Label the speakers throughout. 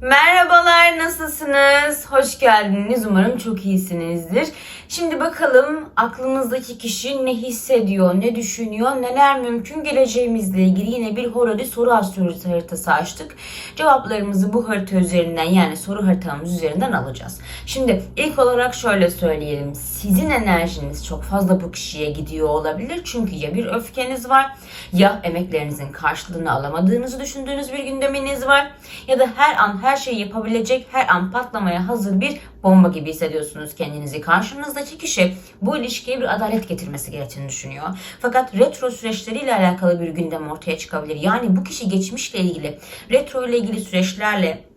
Speaker 1: Merhabalar, nasılsınız? Hoş geldiniz. Umarım çok iyisinizdir. Şimdi bakalım aklınızdaki kişi ne hissediyor, ne düşünüyor, neler mümkün geleceğimizle ilgili yine bir horari soru astrolojisi haritası açtık. Cevaplarımızı bu harita üzerinden yani soru haritamız üzerinden alacağız. Şimdi ilk olarak şöyle söyleyelim. Sizin enerjiniz çok fazla bu kişiye gidiyor olabilir. Çünkü ya bir öfkeniz var ya emeklerinizin karşılığını alamadığınızı düşündüğünüz bir gündeminiz var ya da her an her şeyi yapabilecek, her an patlamaya hazır bir bomba gibi hissediyorsunuz kendinizi. Karşınızdaki kişi bu ilişkiye bir adalet getirmesi gerektiğini düşünüyor. Fakat retro süreçleriyle alakalı bir gündem ortaya çıkabilir. Yani bu kişi geçmişle ilgili, retro ile ilgili süreçlerle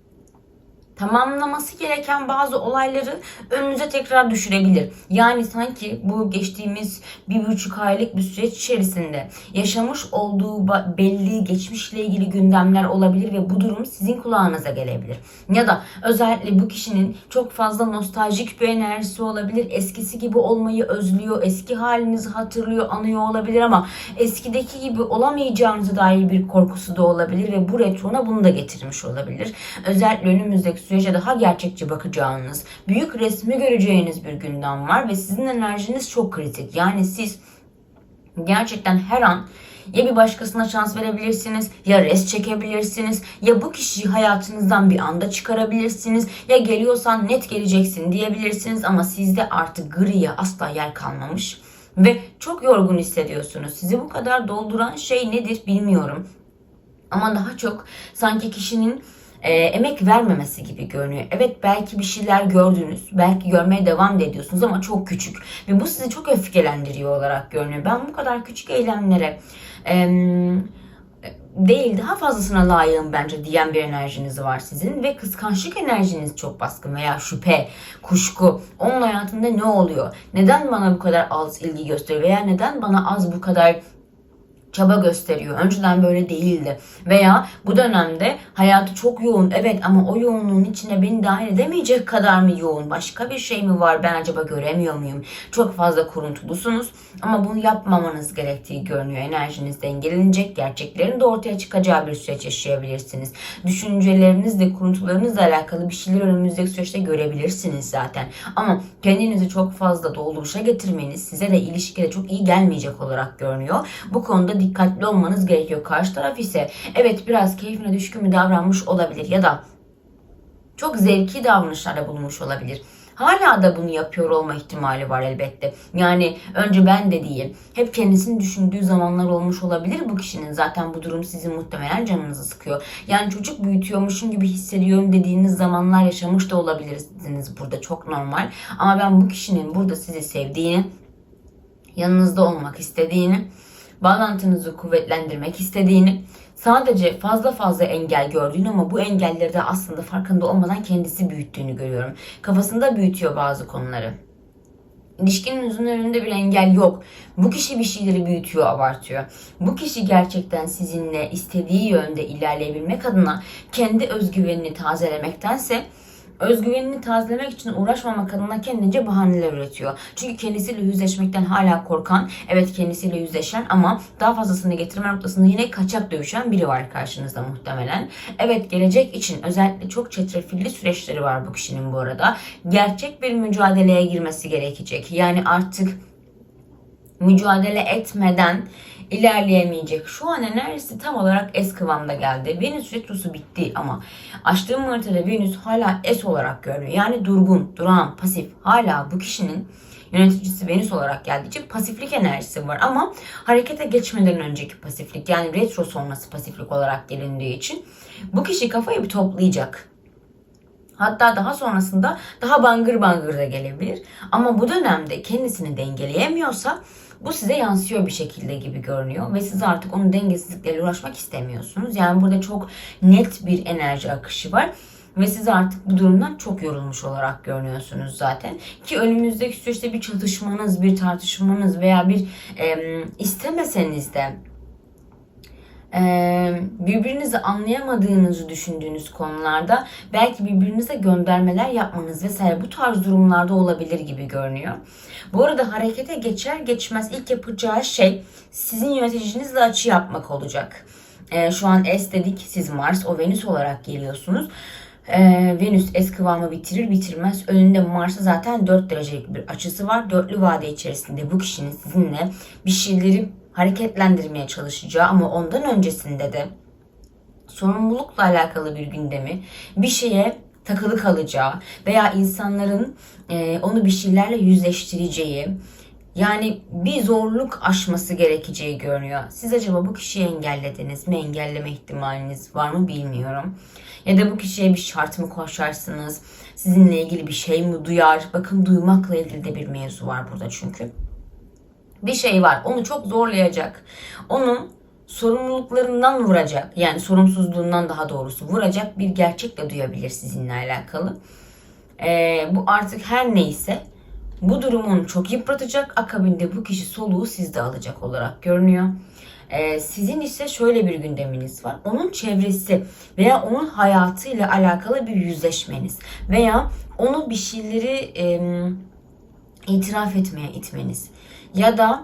Speaker 1: tamamlaması gereken bazı olayları önünüze tekrar düşürebilir. Yani sanki bu geçtiğimiz bir buçuk aylık bir süreç içerisinde yaşamış olduğu belli geçmişle ilgili gündemler olabilir ve bu durum sizin kulağınıza gelebilir. Ya da özellikle bu kişinin çok fazla nostaljik bir enerjisi olabilir. Eskisi gibi olmayı özlüyor, eski halinizi hatırlıyor, anıyor olabilir ama eskideki gibi olamayacağınıza dair bir korkusu da olabilir ve bu retrona bunu da getirmiş olabilir. Özellikle önümüzdeki sürece daha gerçekçi bakacağınız, büyük resmi göreceğiniz bir gündem var ve sizin enerjiniz çok kritik. Yani siz gerçekten her an ya bir başkasına şans verebilirsiniz, ya res çekebilirsiniz, ya bu kişiyi hayatınızdan bir anda çıkarabilirsiniz, ya geliyorsan net geleceksin diyebilirsiniz ama sizde artık griye asla yer kalmamış ve çok yorgun hissediyorsunuz. Sizi bu kadar dolduran şey nedir bilmiyorum. Ama daha çok sanki kişinin e, emek vermemesi gibi görünüyor. Evet belki bir şeyler gördünüz, belki görmeye devam da ediyorsunuz ama çok küçük ve bu sizi çok öfkelendiriyor olarak görünüyor. Ben bu kadar küçük eylemlere e, değil daha fazlasına layığım bence diyen bir enerjiniz var sizin ve kıskançlık enerjiniz çok baskın veya şüphe, kuşku. Onun hayatında ne oluyor? Neden bana bu kadar az ilgi gösteriyor veya neden bana az bu kadar çaba gösteriyor. Önceden böyle değildi. Veya bu dönemde hayatı çok yoğun. Evet ama o yoğunluğun içine beni dahil edemeyecek kadar mı yoğun? Başka bir şey mi var? Ben acaba göremiyor muyum? Çok fazla kuruntulusunuz. Ama bunu yapmamanız gerektiği görünüyor. Enerjiniz dengelenecek. Gerçeklerin de ortaya çıkacağı bir süreç yaşayabilirsiniz. Düşüncelerinizle, kuruntularınızla alakalı bir şeyler önümüzdeki süreçte görebilirsiniz zaten. Ama kendinizi çok fazla dolduruşa getirmeniz size de ilişkide çok iyi gelmeyecek olarak görünüyor. Bu konuda dikkatli olmanız gerekiyor. Karşı taraf ise evet biraz keyfine düşkün mü davranmış olabilir ya da çok zevki davranışlarda bulunmuş olabilir. Hala da bunu yapıyor olma ihtimali var elbette. Yani önce ben de değil. Hep kendisini düşündüğü zamanlar olmuş olabilir bu kişinin. Zaten bu durum sizin muhtemelen canınızı sıkıyor. Yani çocuk büyütüyormuşum gibi hissediyorum dediğiniz zamanlar yaşamış da olabilirsiniz burada. Çok normal. Ama ben bu kişinin burada sizi sevdiğini, yanınızda olmak istediğini, bağlantınızı kuvvetlendirmek istediğini, sadece fazla fazla engel gördüğünü ama bu engelleri de aslında farkında olmadan kendisi büyüttüğünü görüyorum. Kafasında büyütüyor bazı konuları. İlişkinizin önünde bir engel yok. Bu kişi bir şeyleri büyütüyor, abartıyor. Bu kişi gerçekten sizinle istediği yönde ilerleyebilmek adına kendi özgüvenini tazelemektense özgüvenini tazelemek için uğraşmamak adına kendince bahaneler üretiyor. Çünkü kendisiyle yüzleşmekten hala korkan, evet kendisiyle yüzleşen ama daha fazlasını getirme noktasında yine kaçak dövüşen biri var karşınızda muhtemelen. Evet gelecek için özellikle çok çetrefilli süreçleri var bu kişinin bu arada. Gerçek bir mücadeleye girmesi gerekecek. Yani artık mücadele etmeden ilerleyemeyecek. Şu an enerjisi tam olarak es kıvamda geldi. Venüs retrosu bitti ama açtığım haritada Venüs hala es olarak görünüyor. Yani durgun, duran, pasif. Hala bu kişinin yöneticisi Venüs olarak geldiği için pasiflik enerjisi var ama harekete geçmeden önceki pasiflik yani retro sonrası pasiflik olarak gelindiği için bu kişi kafayı bir toplayacak. Hatta daha sonrasında daha bangır bangır da gelebilir. Ama bu dönemde kendisini dengeleyemiyorsa bu size yansıyor bir şekilde gibi görünüyor ve siz artık onun dengesizlikleriyle uğraşmak istemiyorsunuz. Yani burada çok net bir enerji akışı var ve siz artık bu durumdan çok yorulmuş olarak görünüyorsunuz zaten. Ki önümüzdeki süreçte bir çatışmanız, bir tartışmanız veya bir e, istemeseniz de birbirinizi anlayamadığınızı düşündüğünüz konularda belki birbirinize göndermeler yapmanız vesaire bu tarz durumlarda olabilir gibi görünüyor. Bu arada harekete geçer geçmez ilk yapacağı şey sizin yöneticinizle açı yapmak olacak. Şu an S dedik siz Mars o Venüs olarak geliyorsunuz. Venüs es kıvamı bitirir bitirmez. Önünde Mars'a zaten 4 derecelik bir açısı var. Dörtlü vade içerisinde bu kişinin sizinle bir şeyleri hareketlendirmeye çalışacağı ama ondan öncesinde de sorumlulukla alakalı bir gündemi, bir şeye takılı kalacağı veya insanların e, onu bir şeylerle yüzleştireceği, yani bir zorluk aşması gerekeceği görünüyor. Siz acaba bu kişiyi engellediniz mi? Engelleme ihtimaliniz var mı bilmiyorum. Ya da bu kişiye bir şart mı koşarsınız? Sizinle ilgili bir şey mi duyar? Bakın duymakla ilgili de bir mevzu var burada çünkü. Bir şey var. Onu çok zorlayacak. Onun sorumluluklarından vuracak. Yani sorumsuzluğundan daha doğrusu vuracak bir gerçek de duyabilir sizinle alakalı. Ee, bu artık her neyse bu durumun çok yıpratacak. Akabinde bu kişi soluğu sizde alacak olarak görünüyor. Ee, sizin ise şöyle bir gündeminiz var. Onun çevresi veya onun hayatıyla alakalı bir yüzleşmeniz veya onu bir şeyleri e, itiraf etmeye itmeniz ya da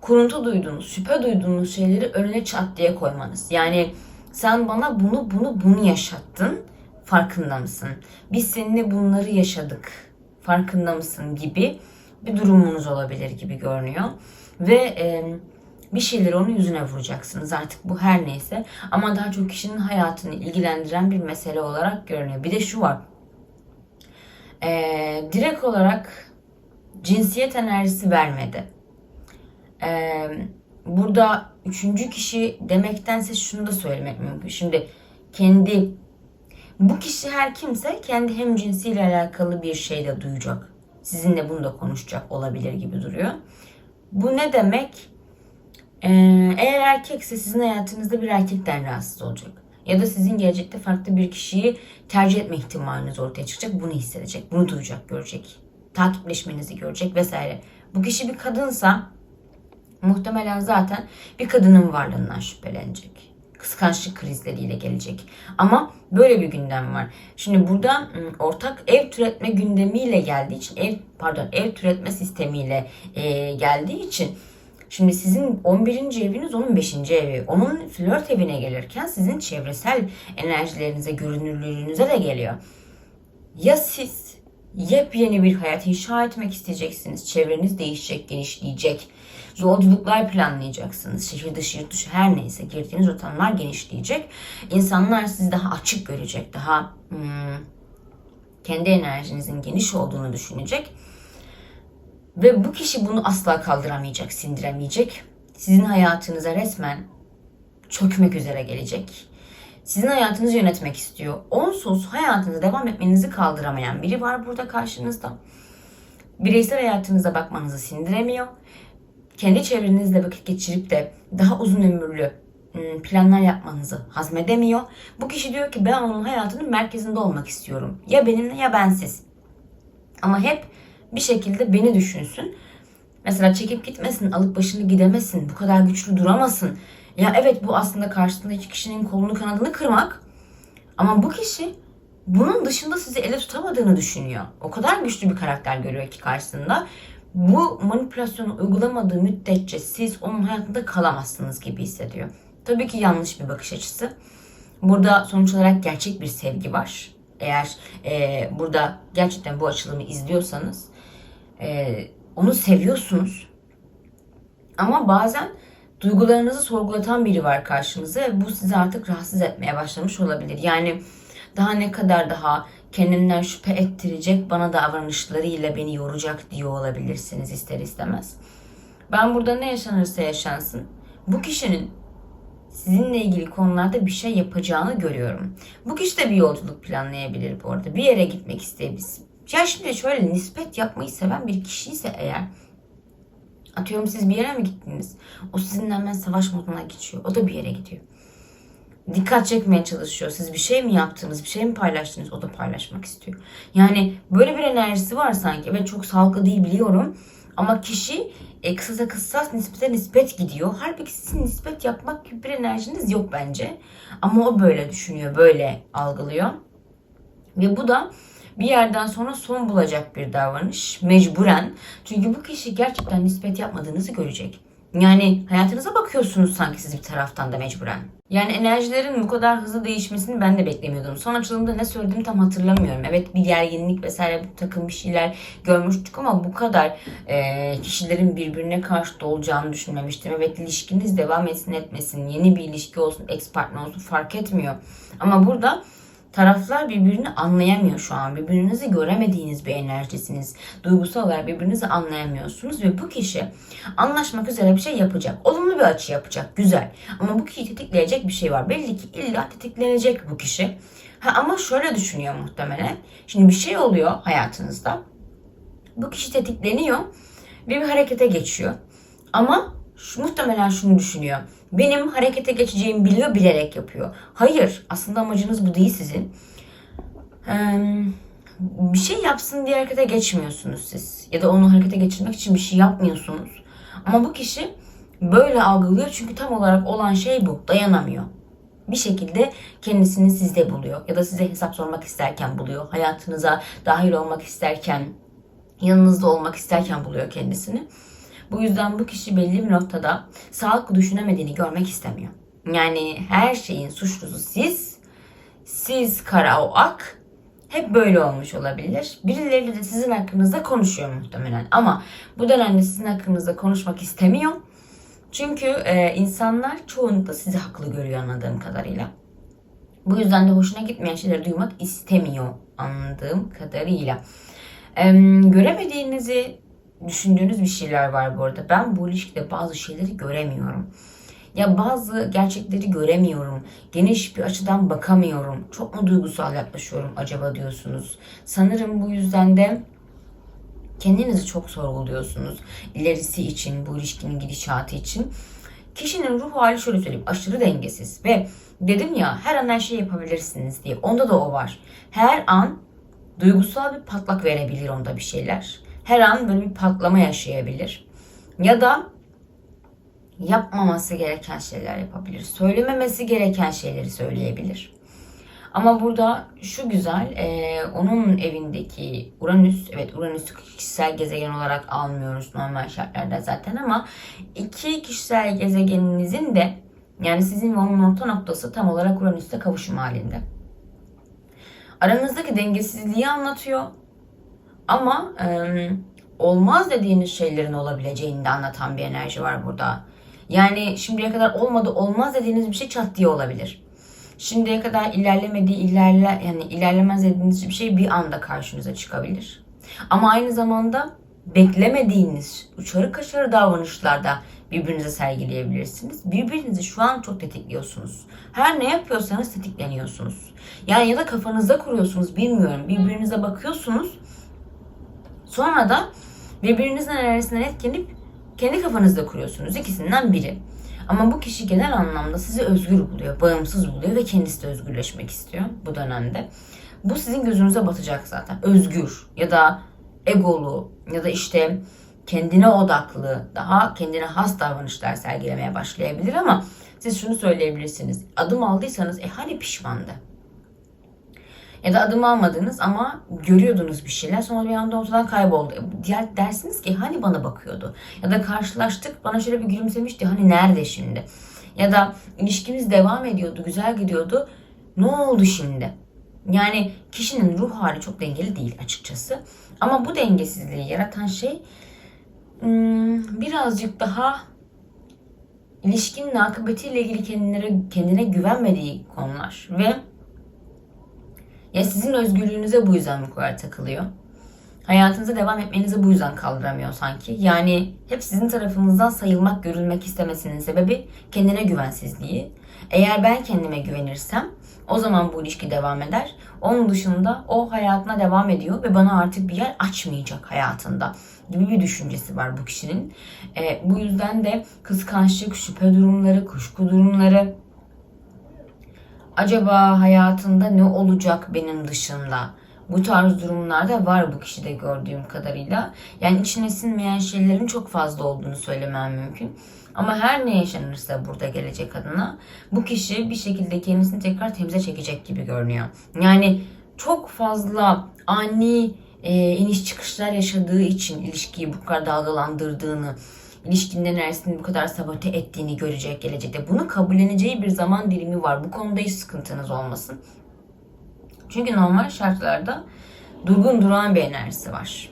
Speaker 1: kuruntu duyduğunuz, şüphe duyduğunuz şeyleri önüne çat diye koymanız. Yani sen bana bunu bunu bunu yaşattın. Farkında mısın? Biz seninle bunları yaşadık. Farkında mısın gibi bir durumunuz olabilir gibi görünüyor. Ve e, bir şeyleri onun yüzüne vuracaksınız artık bu her neyse. Ama daha çok kişinin hayatını ilgilendiren bir mesele olarak görünüyor. Bir de şu var. E, direkt olarak cinsiyet enerjisi vermedi. E, burada üçüncü kişi demektense şunu da söylemek mümkün. Şimdi kendi bu kişi her kimse kendi hem cinsiyle alakalı bir şey de duyacak. Sizinle bunu da konuşacak olabilir gibi duruyor. Bu ne demek? Ee, eğer erkekse sizin hayatınızda bir erkekten rahatsız olacak. Ya da sizin gelecekte farklı bir kişiyi tercih etme ihtimaliniz ortaya çıkacak. Bunu hissedecek, bunu duyacak, görecek. Takipleşmenizi görecek vesaire. Bu kişi bir kadınsa muhtemelen zaten bir kadının varlığından şüphelenecek. Kıskançlık krizleriyle gelecek. Ama böyle bir gündem var. Şimdi burada ım, ortak ev türetme gündemiyle geldiği için ev pardon ev türetme sistemiyle e, geldiği için Şimdi sizin 11. eviniz onun 5. evi. Onun flört evine gelirken sizin çevresel enerjilerinize, görünürlüğünüze de geliyor. Ya siz yepyeni bir hayat inşa etmek isteyeceksiniz. Çevreniz değişecek, genişleyecek. Yolculuklar planlayacaksınız. Şehir dışı, yurt dışı her neyse girdiğiniz ortamlar genişleyecek. İnsanlar sizi daha açık görecek. Daha hmm, kendi enerjinizin geniş olduğunu düşünecek. Ve bu kişi bunu asla kaldıramayacak, sindiremeyecek. Sizin hayatınıza resmen çökmek üzere gelecek. Sizin hayatınızı yönetmek istiyor. Onsuz hayatınıza devam etmenizi kaldıramayan biri var burada karşınızda. Bireysel hayatınıza bakmanızı sindiremiyor. Kendi çevrenizle vakit geçirip de daha uzun ömürlü ım, planlar yapmanızı hazmedemiyor. Bu kişi diyor ki ben onun hayatının merkezinde olmak istiyorum. Ya benimle ya bensiz. Ama hep bir şekilde beni düşünsün. Mesela çekip gitmesin, alıp başını gidemesin, bu kadar güçlü duramasın. Ya evet bu aslında karşısındaki kişinin kolunu kanadını kırmak. Ama bu kişi bunun dışında sizi ele tutamadığını düşünüyor. O kadar güçlü bir karakter görüyor ki karşısında. Bu manipülasyonu uygulamadığı müddetçe siz onun hayatında kalamazsınız gibi hissediyor. Tabii ki yanlış bir bakış açısı. Burada sonuç olarak gerçek bir sevgi var. Eğer e, burada gerçekten bu açılımı izliyorsanız e, onu seviyorsunuz. Ama bazen duygularınızı sorgulatan biri var karşınıza ve bu sizi artık rahatsız etmeye başlamış olabilir. Yani daha ne kadar daha kendinden şüphe ettirecek bana davranışlarıyla beni yoracak diyor olabilirsiniz ister istemez. Ben burada ne yaşanırsa yaşansın bu kişinin sizinle ilgili konularda bir şey yapacağını görüyorum. Bu kişi de bir yolculuk planlayabilir bu arada. Bir yere gitmek isteyebilir. Ya şimdi şöyle nispet yapmayı seven bir kişi ise eğer atıyorum siz bir yere mi gittiniz? O sizinle hemen savaş moduna geçiyor. O da bir yere gidiyor. Dikkat çekmeye çalışıyor. Siz bir şey mi yaptınız, bir şey mi paylaştınız? O da paylaşmak istiyor. Yani böyle bir enerjisi var sanki. Evet çok sağlıklı değil biliyorum. Ama kişi e, kısasa kıssas nispete nispet gidiyor. Halbuki sizin nispet yapmak gibi bir enerjiniz yok bence. Ama o böyle düşünüyor, böyle algılıyor. Ve bu da bir yerden sonra son bulacak bir davranış. Mecburen. Çünkü bu kişi gerçekten nispet yapmadığınızı görecek. Yani hayatınıza bakıyorsunuz sanki siz bir taraftan da mecburen. Yani enerjilerin bu kadar hızlı değişmesini ben de beklemiyordum. Son açılımda ne söylediğimi tam hatırlamıyorum. Evet bir gerginlik vesaire bir takım bir şeyler görmüştük ama bu kadar e, kişilerin birbirine karşı olacağını düşünmemiştim. Evet ilişkiniz devam etsin etmesin, yeni bir ilişki olsun, ex partner olsun fark etmiyor. Ama burada Taraflar birbirini anlayamıyor şu an. Birbirinizi göremediğiniz bir enerjisiniz. Duygusal olarak birbirinizi anlayamıyorsunuz ve bu kişi anlaşmak üzere bir şey yapacak. Olumlu bir açı yapacak. Güzel. Ama bu kişiyi tetikleyecek bir şey var. Belli ki illa tetiklenecek bu kişi. Ha, ama şöyle düşünüyor muhtemelen. Şimdi bir şey oluyor hayatınızda. Bu kişi tetikleniyor ve bir harekete geçiyor. Ama şu, muhtemelen şunu düşünüyor. Benim harekete geçeceğimi biliyor bilerek yapıyor. Hayır aslında amacınız bu değil sizin. Bir şey yapsın diye harekete geçmiyorsunuz siz. Ya da onu harekete geçirmek için bir şey yapmıyorsunuz. Ama bu kişi böyle algılıyor çünkü tam olarak olan şey bu. Dayanamıyor. Bir şekilde kendisini sizde buluyor. Ya da size hesap sormak isterken buluyor. Hayatınıza dahil olmak isterken, yanınızda olmak isterken buluyor kendisini. Bu yüzden bu kişi belli bir noktada sağlıklı düşünemediğini görmek istemiyor. Yani her şeyin suçlusu siz, siz kara o ak hep böyle olmuş olabilir. Birileri de sizin hakkınızda konuşuyor muhtemelen. Ama bu dönemde sizin hakkınızda konuşmak istemiyor. Çünkü e, insanlar çoğunlukla sizi haklı görüyor anladığım kadarıyla. Bu yüzden de hoşuna gitmeyen şeyleri duymak istemiyor anladığım kadarıyla. E, göremediğinizi düşündüğünüz bir şeyler var bu arada. Ben bu ilişkide bazı şeyleri göremiyorum. Ya bazı gerçekleri göremiyorum. Geniş bir açıdan bakamıyorum. Çok mu duygusal yaklaşıyorum acaba diyorsunuz. Sanırım bu yüzden de kendinizi çok sorguluyorsunuz. İlerisi için, bu ilişkinin gidişatı için. Kişinin ruh hali şöyle söyleyeyim. Aşırı dengesiz ve dedim ya her an her şey yapabilirsiniz diye. Onda da o var. Her an duygusal bir patlak verebilir onda bir şeyler her an böyle bir patlama yaşayabilir. Ya da yapmaması gereken şeyler yapabilir. Söylememesi gereken şeyleri söyleyebilir. Ama burada şu güzel, e, onun evindeki Uranüs, evet Uranüs'ü kişisel gezegen olarak almıyoruz normal şartlarda zaten ama iki kişisel gezegeninizin de yani sizin ve onun orta noktası tam olarak Uranüs'te kavuşum halinde. Aranızdaki dengesizliği anlatıyor. Ama e, olmaz dediğiniz şeylerin olabileceğini de anlatan bir enerji var burada. Yani şimdiye kadar olmadı olmaz dediğiniz bir şey çat diye olabilir. Şimdiye kadar ilerlemediği ilerle yani ilerlemez dediğiniz bir şey bir anda karşınıza çıkabilir. Ama aynı zamanda beklemediğiniz uçarı kaçarı davranışlarda birbirinize sergileyebilirsiniz. Birbirinizi şu an çok tetikliyorsunuz. Her ne yapıyorsanız tetikleniyorsunuz. Yani ya da kafanızda kuruyorsunuz bilmiyorum. Birbirinize bakıyorsunuz Sonra da birbirinizin enerjisinden etkilenip kendi kafanızda kuruyorsunuz. İkisinden biri. Ama bu kişi genel anlamda sizi özgür buluyor, bağımsız buluyor ve kendisi de özgürleşmek istiyor bu dönemde. Bu sizin gözünüze batacak zaten. Özgür ya da egolu ya da işte kendine odaklı, daha kendine has davranışlar sergilemeye başlayabilir ama siz şunu söyleyebilirsiniz. Adım aldıysanız e hani pişmandı? Ya da adım almadınız ama görüyordunuz bir şeyler sonra bir anda ortadan kayboldu. Diğer dersiniz ki hani bana bakıyordu. Ya da karşılaştık bana şöyle bir gülümsemişti hani nerede şimdi? Ya da ilişkimiz devam ediyordu güzel gidiyordu. Ne oldu şimdi? Yani kişinin ruh hali çok dengeli değil açıkçası. Ama bu dengesizliği yaratan şey hmm, birazcık daha ilişkinin akıbetiyle ilgili kendine, kendine güvenmediği konular ve ya sizin özgürlüğünüze bu yüzden bu kadar takılıyor. Hayatınıza devam etmenizi bu yüzden kaldıramıyor sanki. Yani hep sizin tarafınızdan sayılmak, görülmek istemesinin sebebi kendine güvensizliği. Eğer ben kendime güvenirsem o zaman bu ilişki devam eder. Onun dışında o hayatına devam ediyor ve bana artık bir yer açmayacak hayatında gibi bir düşüncesi var bu kişinin. E, bu yüzden de kıskançlık, şüphe durumları, kuşku durumları, acaba hayatında ne olacak benim dışında? Bu tarz durumlarda var bu kişide gördüğüm kadarıyla. Yani içine sinmeyen şeylerin çok fazla olduğunu söylemem mümkün. Ama her ne yaşanırsa burada gelecek adına bu kişi bir şekilde kendisini tekrar temize çekecek gibi görünüyor. Yani çok fazla ani e, iniş çıkışlar yaşadığı için ilişkiyi bu kadar dalgalandırdığını ilişkinin enerjisini bu kadar sabote ettiğini görecek gelecekte. Bunu kabulleneceği bir zaman dilimi var. Bu konuda hiç sıkıntınız olmasın. Çünkü normal şartlarda durgun duran bir enerjisi var.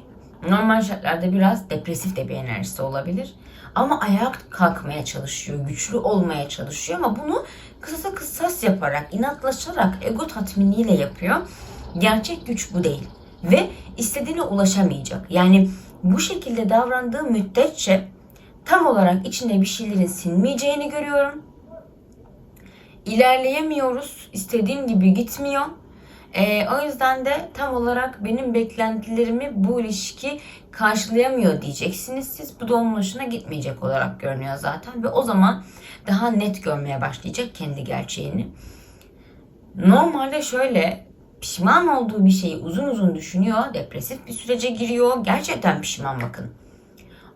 Speaker 1: Normal şartlarda biraz depresif de bir enerjisi olabilir. Ama ayağa kalkmaya çalışıyor, güçlü olmaya çalışıyor ama bunu kısasa kısas yaparak, inatlaşarak, ego tatminiyle yapıyor. Gerçek güç bu değil. Ve istediğine ulaşamayacak. Yani bu şekilde davrandığı müddetçe tam olarak içinde bir şeylerin sinmeyeceğini görüyorum. İlerleyemiyoruz. İstediğim gibi gitmiyor. Ee, o yüzden de tam olarak benim beklentilerimi bu ilişki karşılayamıyor diyeceksiniz siz. Bu da onun hoşuna gitmeyecek olarak görünüyor zaten. Ve o zaman daha net görmeye başlayacak kendi gerçeğini. Normalde şöyle pişman olduğu bir şeyi uzun uzun düşünüyor. Depresif bir sürece giriyor. Gerçekten pişman bakın.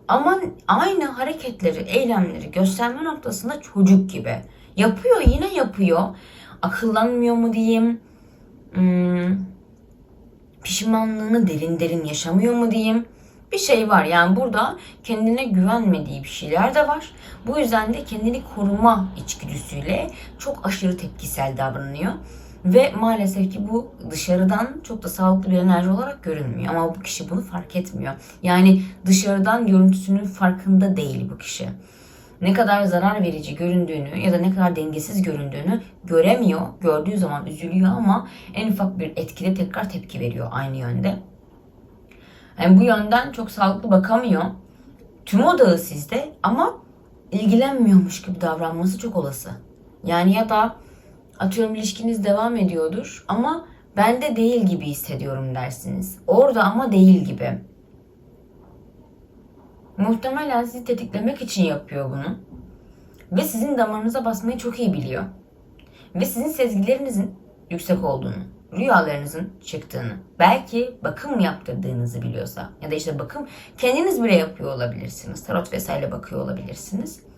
Speaker 1: Ama aynı hareketleri, eylemleri gösterme noktasında çocuk gibi. Yapıyor yine yapıyor. Akıllanmıyor mu diyeyim. Hmm, pişmanlığını derin derin yaşamıyor mu diyeyim. Bir şey var yani burada kendine güvenmediği bir şeyler de var. Bu yüzden de kendini koruma içgüdüsüyle çok aşırı tepkisel davranıyor. Ve maalesef ki bu dışarıdan çok da sağlıklı bir enerji olarak görünmüyor. Ama bu kişi bunu fark etmiyor. Yani dışarıdan görüntüsünün farkında değil bu kişi. Ne kadar zarar verici göründüğünü ya da ne kadar dengesiz göründüğünü göremiyor. Gördüğü zaman üzülüyor ama en ufak bir etkide tekrar tepki veriyor aynı yönde. Yani bu yönden çok sağlıklı bakamıyor. Tüm odağı sizde ama ilgilenmiyormuş gibi davranması çok olası. Yani ya da atıyorum ilişkiniz devam ediyordur ama bende değil gibi hissediyorum dersiniz. Orada ama değil gibi. Muhtemelen sizi tetiklemek için yapıyor bunu. Ve sizin damarınıza basmayı çok iyi biliyor. Ve sizin sezgilerinizin yüksek olduğunu, rüyalarınızın çıktığını, belki bakım yaptırdığınızı biliyorsa ya da işte bakım kendiniz bile yapıyor olabilirsiniz. Tarot vesaire bakıyor olabilirsiniz.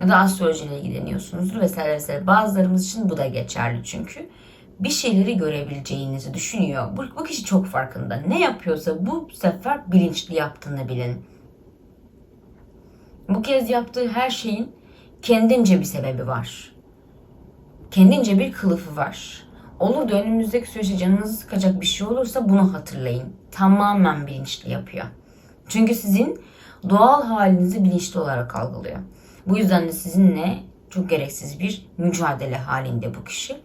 Speaker 1: Ya da astrolojiyle ilgileniyorsunuzdur vesaire vesaire. Bazılarımız için bu da geçerli çünkü. Bir şeyleri görebileceğinizi düşünüyor. Bu, bu kişi çok farkında. Ne yapıyorsa bu sefer bilinçli yaptığını bilin. Bu kez yaptığı her şeyin kendince bir sebebi var. Kendince bir kılıfı var. Olur da önümüzdeki süreçte canınızı sıkacak bir şey olursa bunu hatırlayın. Tamamen bilinçli yapıyor. Çünkü sizin doğal halinizi bilinçli olarak algılıyor. Bu yüzden de sizinle çok gereksiz bir mücadele halinde bu kişi.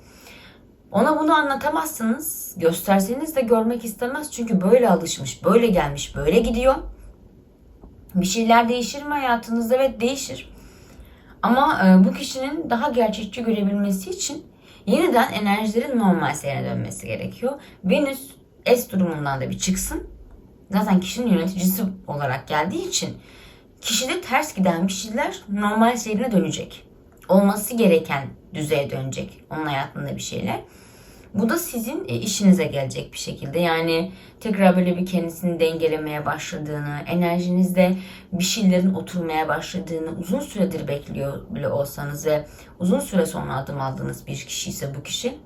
Speaker 1: Ona bunu anlatamazsınız. Gösterseniz de görmek istemez. Çünkü böyle alışmış, böyle gelmiş, böyle gidiyor. Bir şeyler değişir mi hayatınızda? Evet değişir. Ama e, bu kişinin daha gerçekçi görebilmesi için yeniden enerjilerin normal seyrine dönmesi gerekiyor. Venüs S durumundan da bir çıksın. Zaten kişinin yöneticisi olarak geldiği için kişide ters giden bir şeyler normal seyrine dönecek. Olması gereken düzeye dönecek onun hayatında bir şeyler. Bu da sizin e, işinize gelecek bir şekilde. Yani tekrar böyle bir kendisini dengelemeye başladığını, enerjinizde bir şeylerin oturmaya başladığını uzun süredir bekliyor bile olsanız ve uzun süre sonra adım aldığınız bir kişi ise bu kişi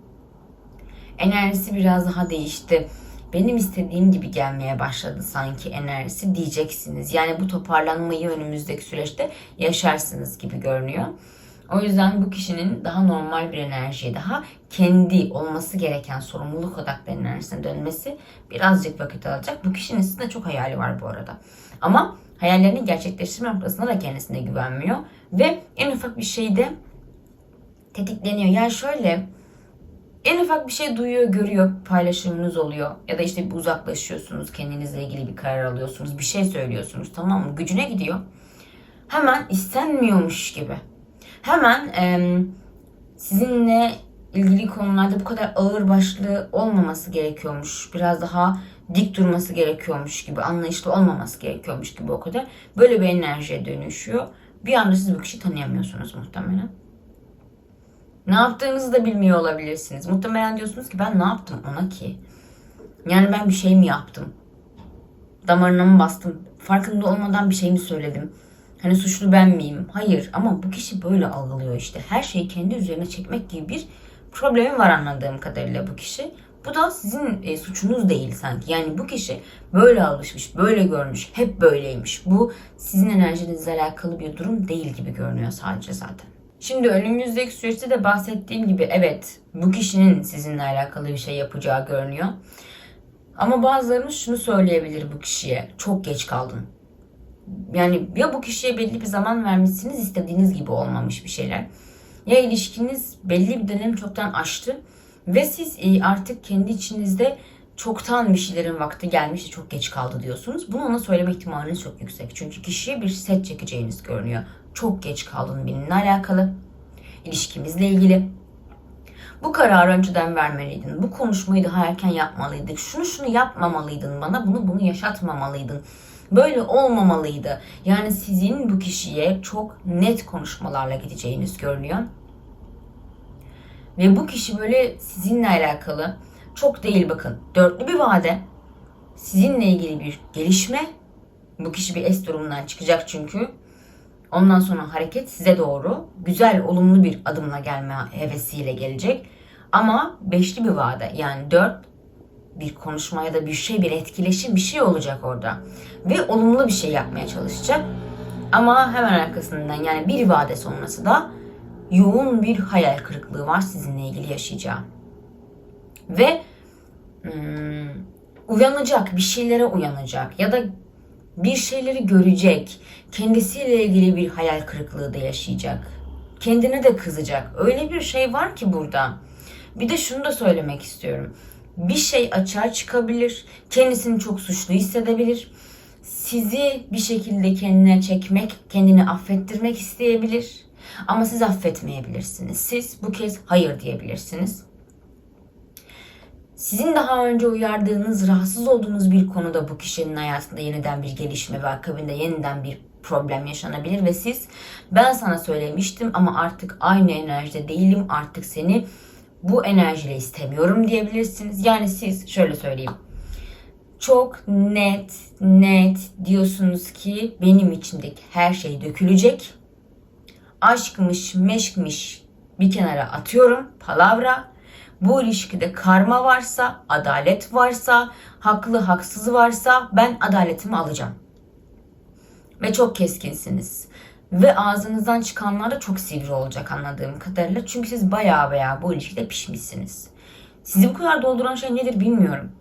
Speaker 1: enerjisi biraz daha değişti. Benim istediğim gibi gelmeye başladı sanki enerjisi diyeceksiniz. Yani bu toparlanmayı önümüzdeki süreçte yaşarsınız gibi görünüyor. O yüzden bu kişinin daha normal bir enerjiye, daha kendi olması gereken sorumluluk odaklı enerjisine dönmesi birazcık vakit alacak. Bu kişinin sizinle çok hayali var bu arada. Ama hayallerini gerçekleştirme noktasında da kendisine güvenmiyor. Ve en ufak bir şeyde tetikleniyor. Yani şöyle en ufak bir şey duyuyor, görüyor, paylaşımınız oluyor. Ya da işte bir uzaklaşıyorsunuz, kendinizle ilgili bir karar alıyorsunuz, bir şey söylüyorsunuz tamam mı? Gücüne gidiyor. Hemen istenmiyormuş gibi hemen e, sizinle ilgili konularda bu kadar ağır başlı olmaması gerekiyormuş. Biraz daha dik durması gerekiyormuş gibi, anlayışlı olmaması gerekiyormuş gibi o kadar. Böyle bir enerjiye dönüşüyor. Bir anda siz bu kişiyi tanıyamıyorsunuz muhtemelen. Ne yaptığınızı da bilmiyor olabilirsiniz. Muhtemelen diyorsunuz ki ben ne yaptım ona ki? Yani ben bir şey mi yaptım? Damarına mı bastım? Farkında olmadan bir şey mi söyledim? Hani suçlu ben miyim? Hayır ama bu kişi böyle algılıyor işte. Her şeyi kendi üzerine çekmek gibi bir problemi var anladığım kadarıyla bu kişi. Bu da sizin e, suçunuz değil sanki. Yani bu kişi böyle alışmış, böyle görmüş, hep böyleymiş. Bu sizin enerjinizle alakalı bir durum değil gibi görünüyor sadece zaten. Şimdi önümüzdeki süreçte de bahsettiğim gibi evet bu kişinin sizinle alakalı bir şey yapacağı görünüyor. Ama bazılarınız şunu söyleyebilir bu kişiye. Çok geç kaldın. Yani ya bu kişiye belli bir zaman vermişsiniz istediğiniz gibi olmamış bir şeyler. Ya ilişkiniz belli bir dönem çoktan aştı ve siz e, artık kendi içinizde çoktan bir şeylerin vakti gelmiş çok geç kaldı diyorsunuz. Bunu ona söyleme ihtimaliniz çok yüksek. Çünkü kişiye bir set çekeceğiniz görünüyor. Çok geç kaldın benimle alakalı. ilişkimizle ilgili. Bu kararı önceden vermeliydin. Bu konuşmayı daha erken yapmalıydık. Şunu şunu yapmamalıydın bana. Bunu bunu yaşatmamalıydın. Böyle olmamalıydı. Yani sizin bu kişiye çok net konuşmalarla gideceğiniz görünüyor. Ve bu kişi böyle sizinle alakalı çok değil bakın. Dörtlü bir vade. Sizinle ilgili bir gelişme. Bu kişi bir es durumundan çıkacak çünkü. Ondan sonra hareket size doğru güzel, olumlu bir adımla gelme hevesiyle gelecek. Ama beşli bir vade yani dört bir konuşma ya da bir şey, bir etkileşim bir şey olacak orada. Ve olumlu bir şey yapmaya çalışacak. Ama hemen arkasından yani bir vade sonrası da yoğun bir hayal kırıklığı var sizinle ilgili yaşayacağı. Ve hmm, uyanacak, bir şeylere uyanacak ya da bir şeyleri görecek, kendisiyle ilgili bir hayal kırıklığı da yaşayacak. Kendine de kızacak. Öyle bir şey var ki burada. Bir de şunu da söylemek istiyorum. Bir şey açığa çıkabilir, kendisini çok suçlu hissedebilir. Sizi bir şekilde kendine çekmek, kendini affettirmek isteyebilir. Ama siz affetmeyebilirsiniz. Siz bu kez hayır diyebilirsiniz. Sizin daha önce uyardığınız, rahatsız olduğunuz bir konuda bu kişinin hayatında yeniden bir gelişme ve akabinde yeniden bir problem yaşanabilir ve siz ben sana söylemiştim ama artık aynı enerjide değilim artık seni bu enerjiyle istemiyorum diyebilirsiniz. Yani siz şöyle söyleyeyim. Çok net net diyorsunuz ki benim içindeki her şey dökülecek. Aşkmış, meşkmiş bir kenara atıyorum. Palavra bu ilişkide karma varsa, adalet varsa, haklı haksız varsa ben adaletimi alacağım. Ve çok keskinsiniz. Ve ağzınızdan çıkanlar da çok sivri olacak anladığım kadarıyla. Çünkü siz baya baya bu ilişkide pişmişsiniz. Sizi bu kadar dolduran şey nedir bilmiyorum.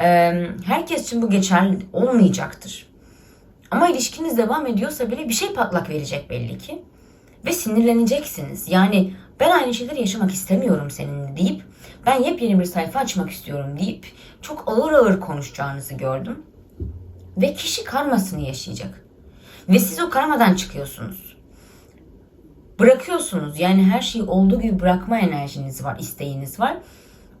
Speaker 1: Ee, herkes için bu geçerli olmayacaktır. Ama ilişkiniz devam ediyorsa bile bir şey patlak verecek belli ki. Ve sinirleneceksiniz. Yani ben aynı şeyleri yaşamak istemiyorum seninle deyip ben yepyeni bir sayfa açmak istiyorum deyip çok ağır ağır konuşacağınızı gördüm. Ve kişi karmasını yaşayacak. Ve siz o karmadan çıkıyorsunuz. Bırakıyorsunuz. Yani her şeyi olduğu gibi bırakma enerjiniz var, isteğiniz var.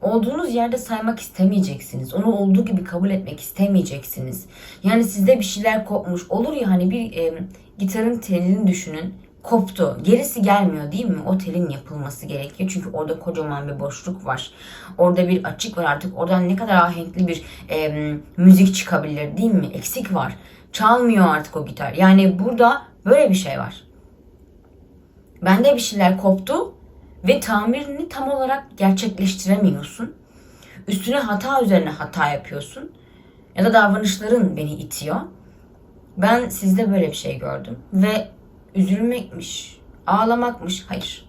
Speaker 1: Olduğunuz yerde saymak istemeyeceksiniz. Onu olduğu gibi kabul etmek istemeyeceksiniz. Yani sizde bir şeyler kopmuş. Olur ya hani bir e, gitarın telini düşünün koptu. Gerisi gelmiyor değil mi? O telin yapılması gerekiyor. Çünkü orada kocaman bir boşluk var. Orada bir açık var artık. Oradan ne kadar ahenkli bir e, müzik çıkabilir değil mi? Eksik var. Çalmıyor artık o gitar. Yani burada böyle bir şey var. Bende bir şeyler koptu ve tamirini tam olarak gerçekleştiremiyorsun. Üstüne hata üzerine hata yapıyorsun. Ya da davranışların beni itiyor. Ben sizde böyle bir şey gördüm ve üzülmekmiş, ağlamakmış. Hayır.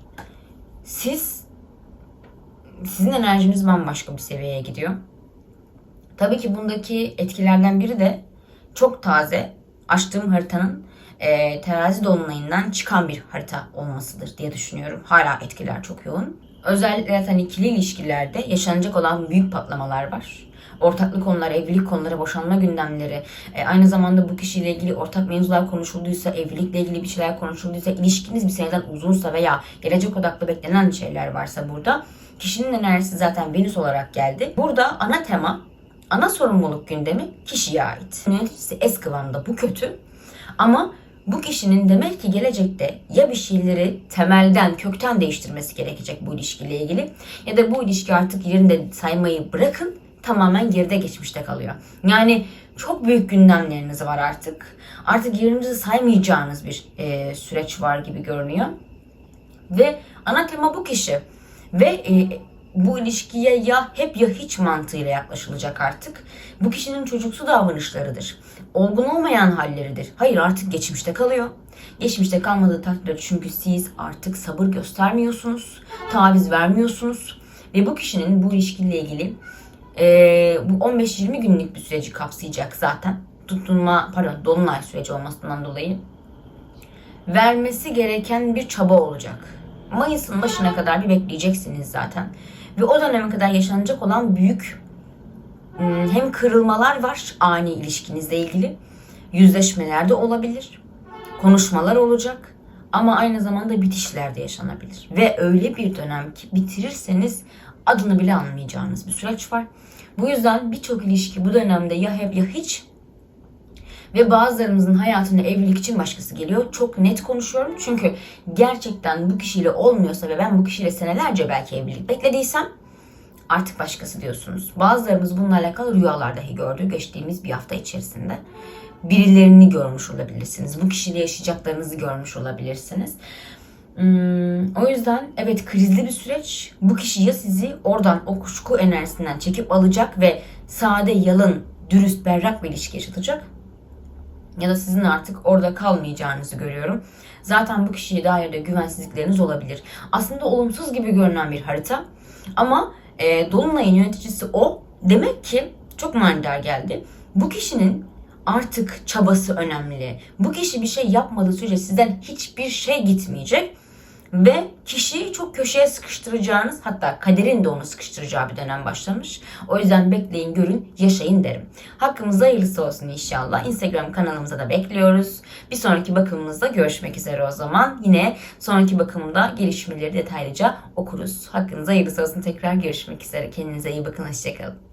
Speaker 1: Siz sizin enerjiniz bambaşka bir seviyeye gidiyor. Tabii ki bundaki etkilerden biri de çok taze açtığım haritanın e, terazi dolunayından çıkan bir harita olmasıdır diye düşünüyorum. Hala etkiler çok yoğun. Özellikle zaten ikili ilişkilerde yaşanacak olan büyük patlamalar var ortaklık konuları, evlilik konuları, boşanma gündemleri, e, aynı zamanda bu kişiyle ilgili ortak mevzular konuşulduysa, evlilikle ilgili bir şeyler konuşulduysa, ilişkiniz bir seneden uzunsa veya gelecek odaklı beklenen şeyler varsa burada kişinin enerjisi zaten Venüs olarak geldi. Burada ana tema, ana sorumluluk gündemi kişiye ait. Yöneticisi es kıvamda bu kötü ama bu kişinin demek ki gelecekte ya bir şeyleri temelden, kökten değiştirmesi gerekecek bu ilişkiyle ilgili ya da bu ilişki artık yerinde saymayı bırakın tamamen geride geçmişte kalıyor. Yani çok büyük gündemleriniz var artık. Artık yerinizi saymayacağınız bir e, süreç var gibi görünüyor. Ve ana tema bu kişi. Ve e, bu ilişkiye ya hep ya hiç mantığıyla yaklaşılacak artık. Bu kişinin çocuksu davranışlarıdır. Olgun olmayan halleridir. Hayır artık geçmişte kalıyor. Geçmişte kalmadığı takdirde çünkü siz artık sabır göstermiyorsunuz. Taviz vermiyorsunuz. Ve bu kişinin bu ilişkiyle ilgili eee, bu 15-20 günlük bir süreci kapsayacak zaten. Tutunma, pardon dolunay süreci olmasından dolayı vermesi gereken bir çaba olacak. Mayıs'ın başına kadar bir bekleyeceksiniz zaten. Ve o döneme kadar yaşanacak olan büyük ım, hem kırılmalar var ani ilişkinizle ilgili. Yüzleşmeler de olabilir. Konuşmalar olacak. Ama aynı zamanda bitişler de yaşanabilir. Ve öyle bir dönem ki bitirirseniz adını bile anmayacağınız bir süreç var. Bu yüzden birçok ilişki bu dönemde ya hep ya hiç ve bazılarımızın hayatına evlilik için başkası geliyor. Çok net konuşuyorum çünkü gerçekten bu kişiyle olmuyorsa ve ben bu kişiyle senelerce belki evlilik beklediysem artık başkası diyorsunuz. Bazılarımız bununla alakalı rüyalar dahi gördü geçtiğimiz bir hafta içerisinde. Birilerini görmüş olabilirsiniz. Bu kişiyle yaşayacaklarınızı görmüş olabilirsiniz. Hmm, o yüzden evet krizli bir süreç. Bu kişi ya sizi oradan o kuşku enerjisinden çekip alacak ve sade, yalın, dürüst, berrak bir ilişki yaşatacak ya da sizin artık orada kalmayacağınızı görüyorum. Zaten bu kişiye dair de güvensizlikleriniz olabilir. Aslında olumsuz gibi görünen bir harita ama e, Dolunay'ın yöneticisi o. Demek ki çok manidar geldi. Bu kişinin artık çabası önemli. Bu kişi bir şey yapmadığı sürece sizden hiçbir şey gitmeyecek. Ve kişiyi çok köşeye sıkıştıracağınız hatta kaderin de onu sıkıştıracağı bir dönem başlamış. O yüzden bekleyin, görün, yaşayın derim. Hakkımızda hayırlısı olsun inşallah. Instagram kanalımıza da bekliyoruz. Bir sonraki bakımımızda görüşmek üzere o zaman. Yine sonraki bakımda gelişmeleri detaylıca okuruz. Hakkınızda hayırlısı olsun. Tekrar görüşmek üzere. Kendinize iyi bakın. Hoşçakalın.